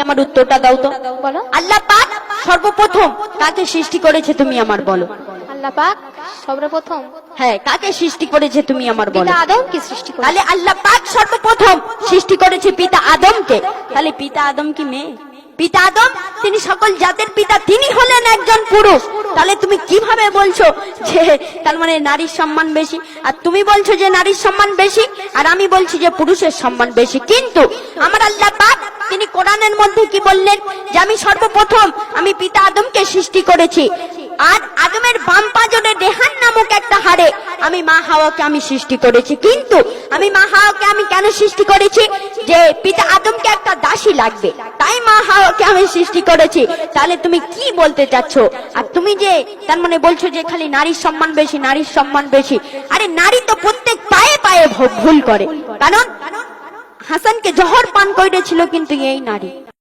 আমার উত্তরটা দাও তো। আল্লাহ পাক সর্বপ্রথম কাকে সৃষ্টি করেছে তুমি আমার বলো। আল্লাহ পাক সর্বপ্রথম? হ্যাঁ কাকে সৃষ্টি করেছে তুমি আমার বলো। পিতা আদম কি সৃষ্টি তাহলে আল্লাহ পাক সর্বপ্রথম সৃষ্টি করেছে পিতা আদমকে। তাহলে পিতা আদম কি মেয়ে? পিতা আদম তিনি সকল জাতের পিতা তিনি হলেন একজন পুরুষ। তাহলে তুমি কীভাবে বলছো যে তার মানে নারীর সম্মান বেশি? আর তুমি বলছো যে নারীর সম্মান বেশি? আর আমি বলছি যে পুরুষের সম্মান বেশি। কিন্তু আমার কোরআনের মধ্যে কি বললেন? যে আমি সর্বপ্রথম আমি পিতা আদমকে সৃষ্টি করেছি। আর আদমের বাম পাজরে রেহান নামক একটা হাড়ে আমি মা হাওয়াকে আমি সৃষ্টি করেছি। কিন্তু আমি মা হাওয়াকে আমি কেন সৃষ্টি করেছি? যে পিতা আদমকে একটা দাসী লাগবে। তাই মা হাওয়াকে আমি সৃষ্টি করেছি। তাহলে তুমি কি বলতে চাচ্ছ? আর তুমি যে তার মানে বলছো যে খালি নারীর সম্মান বেশি, নারীর সম্মান বেশি। আরে নারী তো প্রত্যেক পায়ে পায়ে ভুল করে। কারণ হাসানকে জহর পান করেছিল কিন্তু এই নারী